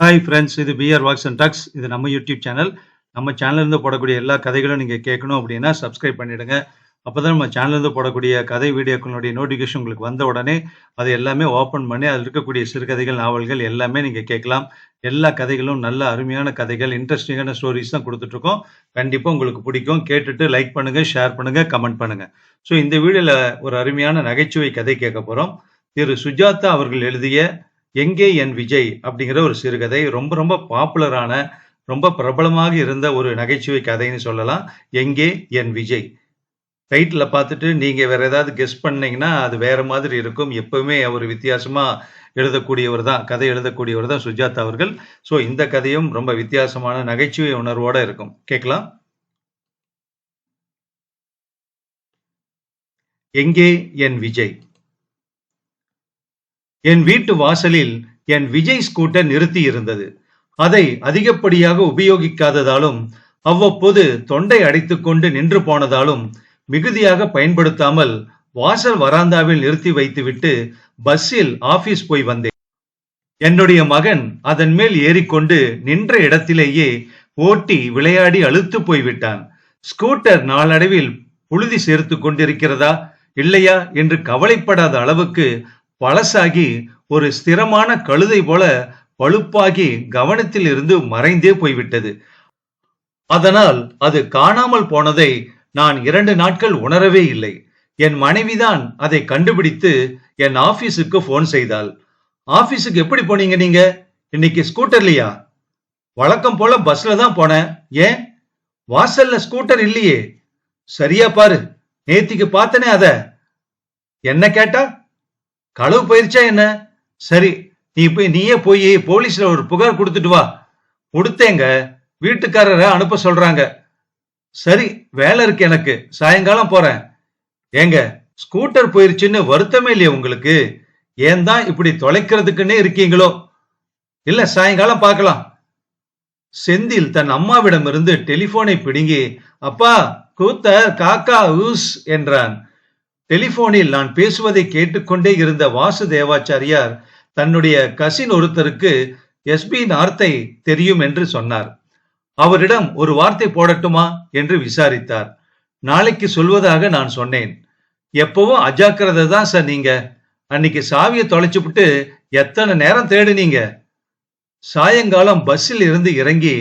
Hi friends இது PR walks and talks இது நம்ம யூடியூப் சேனல் நம்ம சேனல்லேருந்து போடக்கூடிய எல்லா கதைகளும் நீங்கள் கேட்கணும் அப்படின்னா சப்ஸ்கிரைப் பண்ணிவிடுங்க அப்போ தான் நம்ம சேனல்லேருந்து போடக்கூடிய கதை வீடியோக்களுடைய நோட்டிஃபிகேஷன் உங்களுக்கு வந்த உடனே அது எல்லாமே ஓப்பன் பண்ணி அதில் இருக்கக்கூடிய சிறுகதைகள் நாவல்கள் எல்லாமே நீங்கள் கேட்கலாம். எல்லா கதைகளும் நல்ல அருமையான கதைகள் இன்ட்ரெஸ்டிங்கான ஸ்டோரிஸ் தான் கொடுத்துட்ருக்கோம். கண்டிப்பாக உங்களுக்கு பிடிக்கும். கேட்டுட்டு லைக் பண்ணுங்கள் ஷேர் பண்ணுங்கள் கமெண்ட் பண்ணுங்கள் ஸோ இந்த வீடியோவில் ஒரு அருமையான நகைச்சுவை கதை கேட்க போகிறோம் திரு. சுஜாதா அவர்கள் எழுதிய எங்கே என் விஜய் அப்படிங்கிற ஒரு சிறுகதை ரொம்ப ரொம்ப பாப்புலரான ரொம்ப பிரபலமாக இருந்த ஒரு நகைச்சுவை கதைன்னு சொல்லலாம். எங்கே என் விஜய்? டைட்டில் பார்த்துட்டு நீங்கள் வேற ஏதாவது கெஸ் பண்ணீங்கன்னா அது வேற மாதிரி இருக்கும். எப்பவுமே அவர் வித்தியாசமாக எழுதக்கூடியவர் தான் கதை எழுதக்கூடியவர் தான் சுஜாதா அவர்கள். ஸோ இந்த கதையும் ரொம்ப வித்தியாசமான நகைச்சுவை உணர்வோட இருக்கும். கேட்கலாம். எங்கே என் விஜய்? என் வீட்டு வாசலில் என் விஜய் ஸ்கூட்டர் நிறுத்தி இருந்தது அதை அதிகப்படியாக உபயோகிக்காததாலும் அவ்வப்போது தொண்டை அடைத்துக்கொண்டு நின்று போனதாலும் மிகுதியாக பயன்படுத்தாமல் வாசல் வராந்தாவில் நிறுத்தி வைத்துவிட்டு பஸ்ஸில் ஆபீஸ் போய் வந்தேன். என்னுடைய மகன் அதன் மேல் ஏறிக்கொண்டு நின்ற இடத்திலேயே ஓட்டி விளையாடி அழுத்து போய்விட்டான். ஸ்கூட்டர் நாளடைவில் புழுதி சேர்த்து கொண்டிருக்கிறதா இல்லையா என்று கவலைப்படாத அளவுக்கு பழசாகி ஒரு ஸ்திரமான கழுதை போல பழுப்பாகி கவனத்தில் இருந்து மறைந்தே போய்விட்டது. அதனால் அது காணாமல் போனதை நான் இரண்டு நாட்கள் உணரவே இல்லை. என் மனைவிதான் அதை கண்டுபிடித்து என் ஆபீஸுக்கு போன் செய்தாள். ஆபீஸுக்கு எப்படி போனீங்க நீங்க? இன்னைக்கு ஸ்கூட்டர்லையா வழக்கம் போல பஸ்ல தான் போனேன். ஏன்? வாசல்ல ஸ்கூட்டர் இல்லையே. சரியா பாரு. நேத்திக்கு பார்த்தனே அத. என்ன கேட்டா? களவு போயிருச்சா என்ன? சரி நீ போய் நீயே போய் போலீஸ்ல ஒரு புகார் கொடுத்துட்டு வா. கொடுத்தேங்க. வீட்டுக்காரரை அனுப்ப சொல்றாங்க. சரி வேலை இருக்கு எனக்கு. சாயங்காலம் போறேன். ஏங்க ஸ்கூட்டர் போயிருச்சுன்னு வருத்தமே இல்லையே உங்களுக்கு? ஏன் தான் இப்படி தொலைக்கிறதுக்குன்னே இருக்கீங்களோ? இல்ல சாயங்காலம் பார்க்கலாம். செந்தில் தன் அம்மாவிடமிருந்து டெலிபோனை பிடுங்கி அப்பா கூத்தர் காக்கா ஊஸ் என்றான். டெலிபோனில் நான் பேசுவதை கேட்டுக்கொண்டே இருந்த வாசுதேவாச்சாரியார் தன்னுடைய கசின் ஒருத்தருக்கு எஸ்பி நார்த்தை தெரியும் என்று சொன்னார். அவரிடம் ஒரு வார்த்தை போடட்டுமா என்று விசாரித்தார். நாளைக்கு சொல்வதாக நான் சொன்னேன். எப்பவும் அஜாக்கிரதை தான் சார் நீங்க. அன்னைக்கு சாவியை தொலைச்சுவிட்டு எத்தனை நேரம் தேடுனீங்க? சாயங்காலம் பஸ்ஸில் இருந்து இறங்கி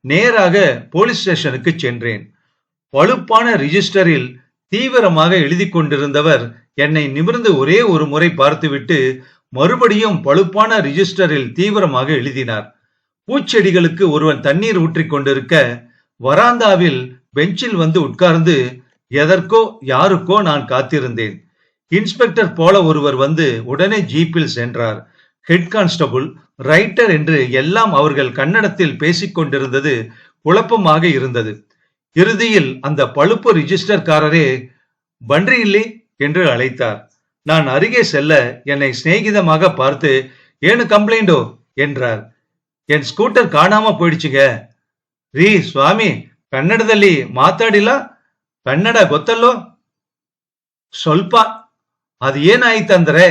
நேராக போலீஸ் ஸ்டேஷனுக்கு சென்றேன். வலுப்பான ரிஜிஸ்டரில் தீவிரமாக எழுதி கொண்டிருந்தவர் என்னை நிமிர்ந்து ஒரே ஒரு முறை பார்த்துவிட்டு மறுபடியும் பழுப்பான ரிஜிஸ்டரில் தீவிரமாக எழுதினார். பூச்செடிகளுக்கு ஒருவன் தண்ணீர் ஊற்றிக் கொண்டிருக்க வராந்தாவில் பெஞ்சில் வந்து உட்கார்ந்து எதற்கோ யாருக்கோ நான் காத்திருந்தேன். இன்ஸ்பெக்டர் போல ஒருவர் வந்து உடனே ஜீப்பில் சென்றார். ஹெட் கான்ஸ்டபுள் ரைட்டர் என்று எல்லாம் அவர்கள் கன்னடத்தில் பேசிக் கொண்டிருந்தது குழப்பமாக இருந்தது. இறுதியில் அந்த பழுப்பு ரிஜிஸ்டர்காரரே பன்றி இல்லை என்று அழைத்தார் நான் அருகே செல்ல என்னை சிநேகிதமாக பார்த்து ஏனு கம்ப்ளைண்டோ என்றார் என் ஸ்கூட்டர் காணாம போயிடுச்சுங்க ರೀ ಸ್ವಾಮಿ ಕನ್ನಡದಲ್ಲಿ ಮಾತಾಡಿಲ್ಲ ಕನ್ನಡ ಗೊತ್ತಲ್ಲೋ ಸ್ವಲ್ಪ ಅದು ಏನಾಯ್ತಂದ್ರೆ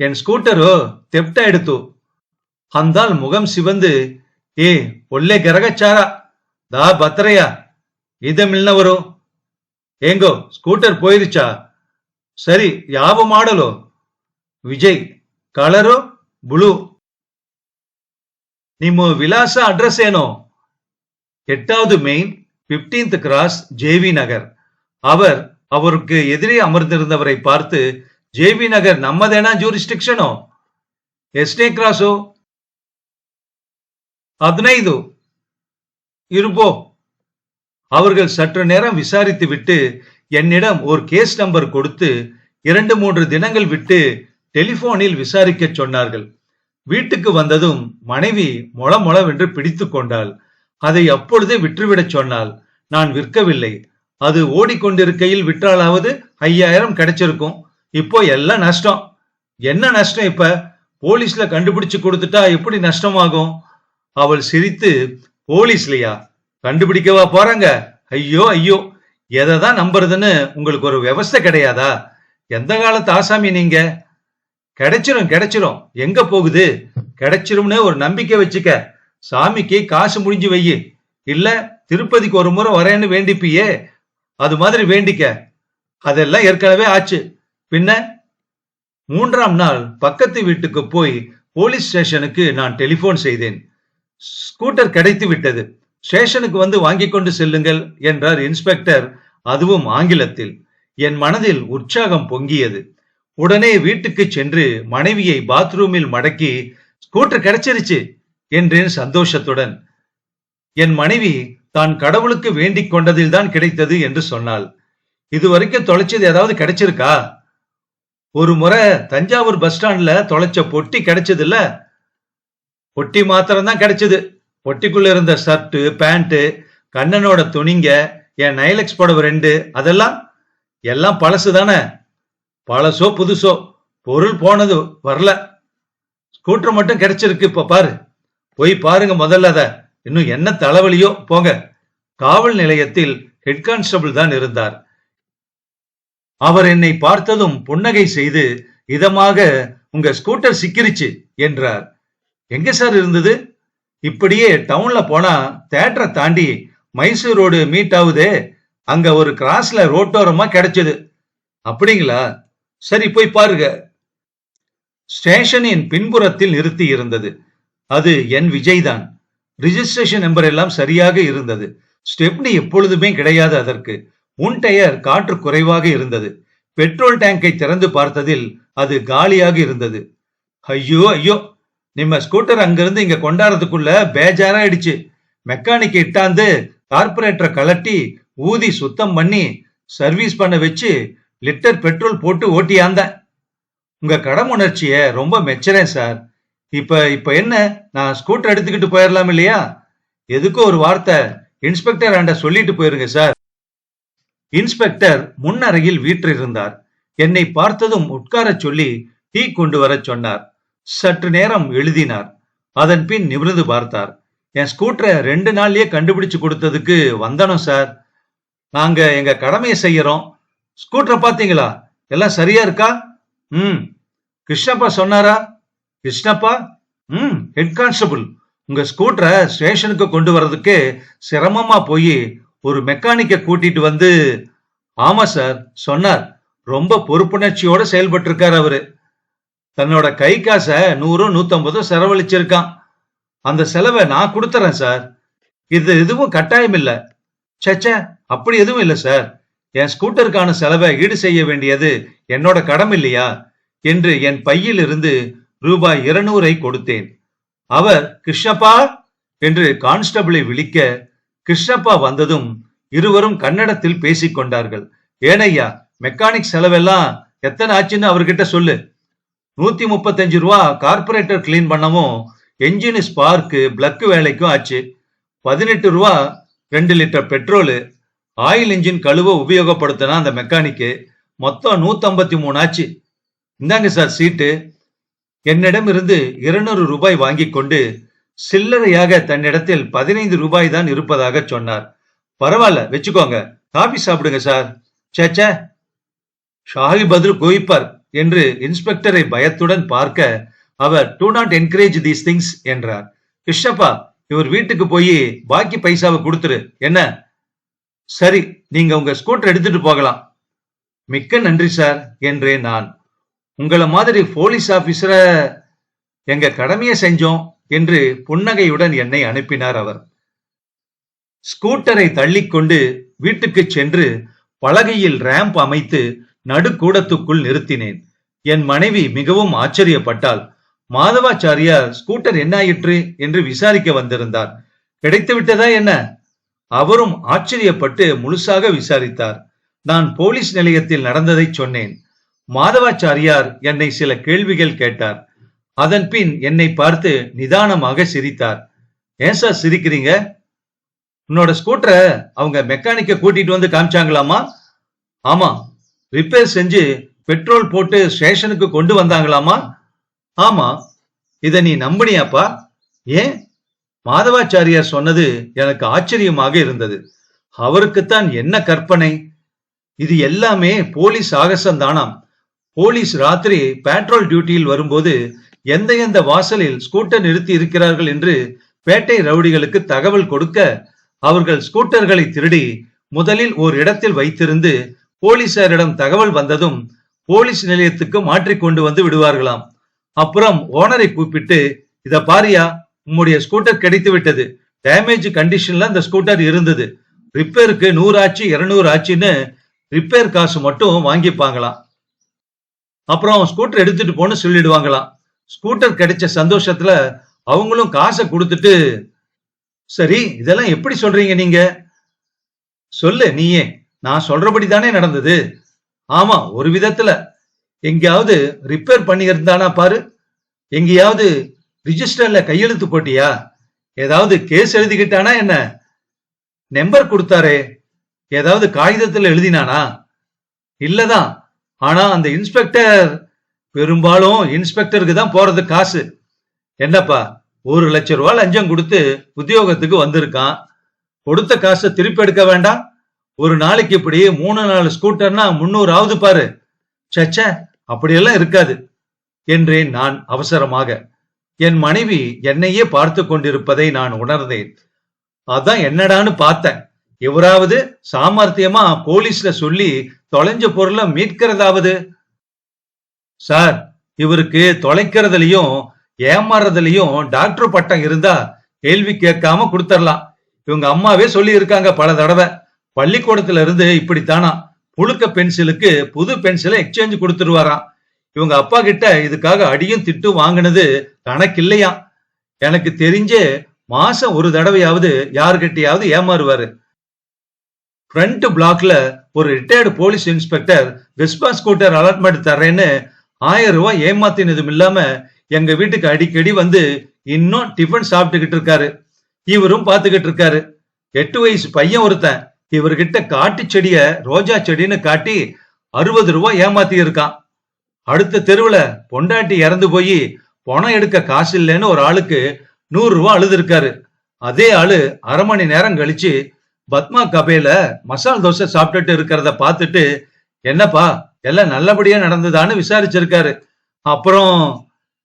என் ஸ்கூட்டரு தெப்டாயிடுத்து அந்தால் முகம் சிவந்து ஏ ಒಳ್ಳೆ ಗರಗಚಾರ ದಾ ಬತ್ರಯ್ಯ ಇದಮಿಲ್ನವರು ಹೆಂಗೋ ಸ್ಕೂಟರ್ போயிருச்சா சரி ಯಾವ ಮಾಡಲು ವಿಜಯ್ ಕಲರು ಬ್ಲೂ ನಿಮ್ಮ ವಿಳಾಸ ಅಡ್ರೆಸ್ ಏನೋ எட்டாவது main fifteenth cross JV Nagar அவர் அவருக்கு எதிரே அமர்ந்திருந்தவரை பார்த்து ஜேவி நகர் நம்மதேனா ஜூரிஸ்டிக்ஷனோ ಎಷ್ಟೇ ಕ್ರಾಸು ಹದಿನೈದು இருப்போ அவர்கள் சற்று நேரம் விசாரித்து விட்டு என்னிடம் ஒரு கேஸ் நம்பர் கொடுத்து இரண்டு மூன்று தினங்கள் விட்டு டெலிபோனில் விசாரிக்க சொன்னார்கள். வீட்டுக்கு வந்ததும் மனைவி மொளமொளவென்று பிடித்து கொண்டாள். அதை அப்பொழுதே விற்றுவிடச் சொன்னால் நான் விற்கவில்லை. அது ஓடிக்கொண்டிருக்கையில் விற்றாலாவது ஐயாயிரம் கிடைச்சிருக்கும். இப்போ எல்லாம் நஷ்டம். என்ன நஷ்டம் இப்ப? போலீஸ்ல கண்டுபிடிச்சு கொடுத்துட்டா எப்படி நஷ்டமாகும்? அவள் சிரித்து போலீஸ்லயா? கண்டுபிடிக்கவா போறாங்க? ஐயோ ஐயோ. எதை தான் நம்புறதுன்னு உங்களுக்கு ஒரு விவஸ்தை கிடையாதா? எந்த காலத்து ஆசாமி நீங்க? கிடைச்சிரும் கிடைச்சிரும். எங்க போகுது? கிடைச்சிரும்னு ஒரு நம்பிக்கை வச்சுக்க. சாமிக்கு காசு முடிஞ்சு வையு. இல்ல திருப்பதிக்கு ஒரு முறை வரேன்னு வேண்டிப்பியே. அது மாதிரி வேண்டிக்க. அதெல்லாம் ஏற்கனவே ஆச்சு. பின்ன மூன்றாம் நாள் பக்கத்து வீட்டுக்கு போய் போலீஸ் ஸ்டேஷனுக்கு நான் டெலிபோன் செய்தேன். ஸ்கூட்டர் கிடைத்து விட்டது. ஸ்டேஷனுக்கு வந்து வாங்கிக் கொண்டு செல்லுங்கள் என்றார் இன்ஸ்பெக்டர். அதுவும் ஆங்கிலத்தில். என் மனதில் உற்சாகம் பொங்கியது. உடனே வீட்டுக்கு சென்று மனைவியை பாத்ரூமில் மடக்கி ஸ்கூட்டர் கிடைச்சிருச்சு என்றேன் சந்தோஷத்துடன். என் மனைவி தான் கடவுளுக்கு வேண்டிக் கொண்டதில் தான் கிடைத்தது என்று சொன்னாள். இதுவரைக்கும் தொலைச்சது ஏதாவது கிடைச்சிருக்கா? ஒரு முறை தஞ்சாவூர் பஸ் ஸ்டாண்ட்ல தொலைச்ச பொட்டி கிடைச்சது இல்ல பொட்டி மாத்திரம்தான் கிடைச்சது. பொட்டிக்குள்ள இருந்த ஷர்ட்டு பேண்ட்டு கண்ணனோட துணிங்க என் நைலக்ஸ் புடவை ரெண்டு அதெல்லாம் எல்லாம் பழசு தானே? பழசோ புதுசோ பொருள் போனது வரல. ஸ்கூட்டர் மட்டும் கிடைச்சிருக்கு இப்ப பாரு. போய் பாருங்க முதல்ல அத. இன்னும் என்ன தலைவலியோ போங்க. காவல் நிலையத்தில் ஹெட் கான்ஸ்டபிள் தான் இருந்தார். அவர் என்னை பார்த்ததும் புன்னகை செய்து இதமாக உங்க ஸ்கூட்டர் சிக்கிருச்சு என்றார். எங்க சார் இருந்தது? இப்படியே டவுன்ல போனா தேட்டரை தாண்டி மைசூர் ரோடு மீட் ஆகுதே அங்க ஒரு கிராஸ்ல ரோட்டோரமா கிடைச்சது. அப்படிங்களா? சரி போய் பாருங்க. ஸ்டேஷனின் பின்புறத்தில் நிறுத்தி இருந்தது. அது என் விஜய் தான். ரிஜிஸ்ட்ரேஷன் நம்பர் எல்லாம் சரியாக இருந்தது. ஸ்டெப்னி எப்பொழுதுமே கிடையாது அதற்கு. முன் டயர் காற்று குறைவாக இருந்தது. பெட்ரோல் டேங்கை திறந்து பார்த்ததில் அது காலியாக இருந்தது. ஐயோ ஐயோ! நிம்ம ஸ்கூட்டர் அங்கிருந்து இங்க கொண்டாடுறதுக்குள்ள பேஜாராயிடுச்சு. மெக்கானிக் இட்டாந்து கார்பரேட்டரை கலட்டி ஊதி சுத்தம் பண்ணி சர்வீஸ் பண்ண வச்சு லிட்டர் பெட்ரோல் போட்டு ஓட்டியாந்தேன். உங்க கடமுணர்ச்சிய ரொம்ப மெச்சறேன் சார் இப்ப இப்ப என்ன? நான் ஸ்கூட்டர் எடுத்துக்கிட்டு போயிடலாம் இல்லையா? எதுக்கும் ஒரு வார்த்தை இன்ஸ்பெக்டர் ஆண்ட சொல்லிட்டு போயிருங்க சார் இன்ஸ்பெக்டர் முன்னறையில் வீற்றிருந்தார். என்னை பார்த்ததும் உட்காரச் சொல்லி டீ கொண்டு வரச் சொன்னார். சற்று நேரம் எழுதினார். அதன் பின் நிமிர்ந்து பார்த்தார். என் ஸ்கூட்டரை ரெண்டு நாள்லயே கண்டுபிடிச்சு கொடுத்ததுக்கு வந்தனம் சார் நாங்க எங்க கடமையை செய்யறோம். ஸ்கூட்டரை பாத்தீங்களா எல்லாம் சரியா இருக்கா? ம். கிருஷ்ணப்பா சொன்னாரா? கிருஷ்ணப்பா? ம். Head constable. உங்க ஸ்கூட்டரை ஸ்டேஷனுக்கு கொண்டு வர்றதுக்கு சிரமமா போய் ஒரு மெக்கானிக்க கூட்டிட்டு வந்து ஆமா சார் சொன்னார். ரொம்ப பொறுப்புணர்ச்சியோட செயல்பட்டு இருக்காரு அவரு. தன்னோட கை காசை நூறும் நூத்தம்பதோ செலவழிச்சிருக்கான். அந்த செலவை நான் கொடுத்துறேன் சார். இது எதுவும் கட்டாயம் இல்ல. சச்ச அப்படி எதுவும் இல்லை சார். என் ஸ்கூட்டருக்கான செலவை ஈடு செய்ய வேண்டியது என்னோட கடம் இல்லையா? என்று என் பையில் இருந்து ரூபாய் இருநூறை கொடுத்தேன். அவர் கிருஷ்ணப்பா? என்று கான்ஸ்டபிளை விழிக்க கிருஷ்ணப்பா வந்ததும் இருவரும் கன்னடத்தில் பேசிக் கொண்டார்கள் ஏனையா மெக்கானிக் செலவெல்லாம் எத்தனை ஆச்சுன்னு அவர்கிட்ட சொல்லு. நூத்தி முப்பத்தஞ்சு ரூபா கார்பரேட்டர் கிளீன் பண்ணவும் என்ஜின் ஸ்பார்க்கு பிளக் வேலைக்கும் ஆச்சு. பதினெட்டு ரூபா ரெண்டு லிட்டர் பெட்ரோலு ஆயில் இன்ஜின் கழுவ உபயோகப்படுத்தினா அந்த மெக்கானிக்கு மொத்தம் நூத்தம்பத்தி மூணு ஆச்சு. இந்தாங்க சார் சீட்டு. என்னிடம் இருந்து இருநூறு ரூபாய் வாங்கி கொண்டு சில்லறையாக தன்னிடத்தில் பதினைந்து ரூபாய் தான் இருப்பதாக சொன்னார். பரவாயில்ல வச்சுக்கோங்க. காபி சாப்பிடுங்க சார். சேச்சே ஷாஹி பதில் கோயிப்பார் என்று இன்ஸ்பெக்டரை பயத்துடன் பார்க்க அவர் do not encourage these things என்றார். கிருஷ்ணப்பா இவர் வீட்டுக்கு போய் பாக்கி பைசாவை கொடுத்துரு. என்ன? சரி நீங்க உங்க ஸ்கூட்டர் எடுத்துட்டு போகலாம். மிக்க நன்றி சார் என்றேன் நான். உங்களை மாதிரி போலீஸ் ஆபீசரை எங்க கடமையை செஞ்சோம் என்று புன்னகையுடன் என்னை அனுப்பினார் அவர். ஸ்கூட்டரை தள்ளிக்கொண்டு வீட்டுக்கு சென்று பலகையில் ரேம்ப் அமைத்து நடுக்கூடத்துக்குள் நிறுத்தினேன். என் மனைவி மிகவும் ஆச்சரியப்பட்டாள். மாதவாச்சாரியார் ஸ்கூட்டர் என்னாயிற்று? என்று விசாரிக்க வந்திருந்தார். கிடைத்து விட்டதா என்ன? அவரும் ஆச்சரியப்பட்டு முழுசாக விசாரித்தார். நான் போலீஸ் நிலையத்தில் நடந்ததை சொன்னேன். மாதவாச்சாரியார் என்னை சில கேள்விகள் கேட்டார். அதன் பின் என்னை பார்த்து நிதானமாக சிரித்தார். ஏன் சார் சிரிக்கிறீங்க? உன்னோட ஸ்கூட்டரை அவங்க மெக்கானிக்க கூட்டிட்டு வந்து காமிச்சாங்களாமா? ஆமா ரிப்பேர் செஞ்சு பெட்ரோல் போட்டு ஸ்டேஷனுக்கு கொண்டு வந்தாங்களாமா? ஆமா. இத நீ நம்பினியாப்பா? ஏன்? மாதவாச்சாரியார் சொன்னது எனக்கு ஆச்சரியமாக இருந்தது. அவருக்குத்தான் என்ன கற்பனை? இது எல்லாமே போலீஸ் ஆகசம் தானாம் போலீஸ் ராத்திரி பேட்ரோல் டியூட்டியில் வரும்போது எந்த எந்த வாசலில் ஸ்கூட்டர் நிறுத்தி இருக்கிறார்கள் என்று பேட்டை ரவுடிகளுக்கு தகவல் கொடுக்க அவர்கள் ஸ்கூட்டர்களை திருடி முதலில் ஓர் இடத்தில் வைத்திருந்து போலீசாரிடம் தகவல் வந்ததும் போலீஸ் நிலையத்துக்கு மாற்றி கொண்டு வந்து விடுவார்களாம். அப்புறம் ஓனரை கூப்பிட்டு இத பாரியா உம்முடைய ஸ்கூட்டர் கிடைத்து விட்டது. டேமேஜ் கண்டிஷன்ல அந்த ஸ்கூட்டர் இருந்தது. ரிப்பேருக்கு நூறு ஆச்சு இருநூறு ஆச்சுன்னு ரிப்பேர் காசு மட்டும் வாங்கிப்பாங்களாம். அப்புறம் ஸ்கூட்டர் எடுத்துட்டு போன்னு சொல்லிடுவாங்களாம். ஸ்கூட்டர் கிடைச்ச சந்தோஷத்துல அவங்களும் காசை கொடுத்துட்டு சரி இதெல்லாம் எப்படி சொல்றீங்க நீங்க? சொல்லு நீயே. நான் சொல்றபடி தானே நடந்தது? ஆமா ஒரு விதத்துல. எங்கேயாவது ரிப்பேர் பண்ணியிருந்தானா பாரு. எங்கேயாவது ரிஜிஸ்டர்ல கையெழுத்து போட்டியா? ஏதாவது கேஸ் எழுதிக்கிட்டானா என்ன? நம்பர் கொடுத்தாரே. ஏதாவது காகிதத்துல எழுதினானா? இல்லதான். ஆனா அந்த இன்ஸ்பெக்டர் பெரும்பாலும் இன்ஸ்பெக்டருக்கு தான் போறது காசு. என்னப்பா ஒரு லட்ச ரூபாய் லஞ்சம் கொடுத்து உத்தியோகத்துக்கு வந்திருக்கான். கொடுத்த காசை திருப்பி எடுக்க வேண்டாம்? ஒரு நாளைக்கு இப்படி மூணு நாலு ஸ்கூட்டர்னா முன்னூறு ஆகுது பாரு சச்ச அப்படியெல்லாம் இருக்காது என்றேன் நான் அவசரமாக. என் மனைவி என்னையே பார்த்து கொண்டிருப்பதை நான் உணர்ந்தேன். அதான் என்னடான்னு பார்த்தேன். இவராவது சாமர்த்தியமா போலீஸ்ல சொல்லி தொலைஞ்ச பொருளை மீட்கிறதாவது? சார் இவருக்கு தொலைக்கிறதுலயும் ஏமாறுறதுலயும் டாக்டர் பட்டம் இருந்தா கேள்வி கேட்காம கொடுத்துடலாம் இவங்க அம்மாவே சொல்லி இருக்காங்க பல தடவை. பள்ளிக்கூடத்துல இருந்து இப்படித்தானா? புழுக்க பென்சிலுக்கு புது பென்சிலை எக்ஸ்சேஞ்ச் கொடுத்துருவாராம். இவங்க அப்பா கிட்ட இதுக்காக அடியும் திட்டு வாங்கினது கணக்கு இல்லையா எனக்கு தெரிஞ்சே மாசம் ஒரு தடவையாவது யாருக்கிட்டையாவது ஏமாறுவாரு. ஃப்ரண்ட் பிளாக்ல ஒரு retired police inspector Vespa scooter allotment தர்றேன்னு ஆயிரம் ரூபாய் ஏமாத்தினதும் இல்லாம எங்க வீட்டுக்கு அடிக்கடி வந்து இன்னும் டிஃபன் சாப்பிட்டுக்கிட்டு இருக்காரு. இவரும் பாத்துக்கிட்டு இருக்காரு. எட்டு வயசு பையன் ஒருத்தன். இவர்கிட்ட காட்டு செடிய ரோஜா செடின்னு காட்டி அறுபது ரூபாய் ஏமாத்தி இருக்கான் அடுத்த தெருவுல பொண்டாட்டி இறந்து போய் பணம் எடுக்க காசு இல்லைன்னு ஒரு ஆளுக்கு நூறு ரூபாய் அழுதுருக்காரு. அதே ஆளு அரை மணி நேரம் கழிச்சு பத்மா கபேல மசால் தோசை சாப்பிட்டுட்டு இருக்கிறத பார்த்துட்டு என்னப்பா எல்லாம் நல்லபடியா நடந்ததான்னு விசாரிச்சிருக்காரு. அப்புறம்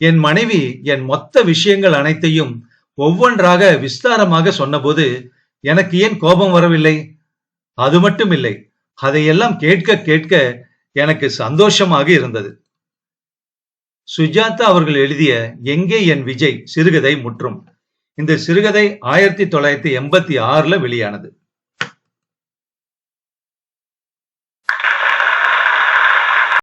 என் மனைவி என் மொத்த விஷயங்கள் அனைத்தையும் ஒவ்வொன்றாக விஸ்தாரமாக சொன்னபோது எனக்கு ஏன் கோபம் வரவில்லை? அது மட்டும் இல்லை அதையெல்லாம் கேட்க கேட்க எனக்கு சந்தோஷமாக இருந்தது. சுஜாதா அவர்கள் எழுதிய எங்கே என் விஜய்? சிறுகதை முற்றும். இந்த சிறுகதை ஆயிரத்தி தொள்ளாயிரத்தி எண்பத்தி ஆறுல வெளியானது.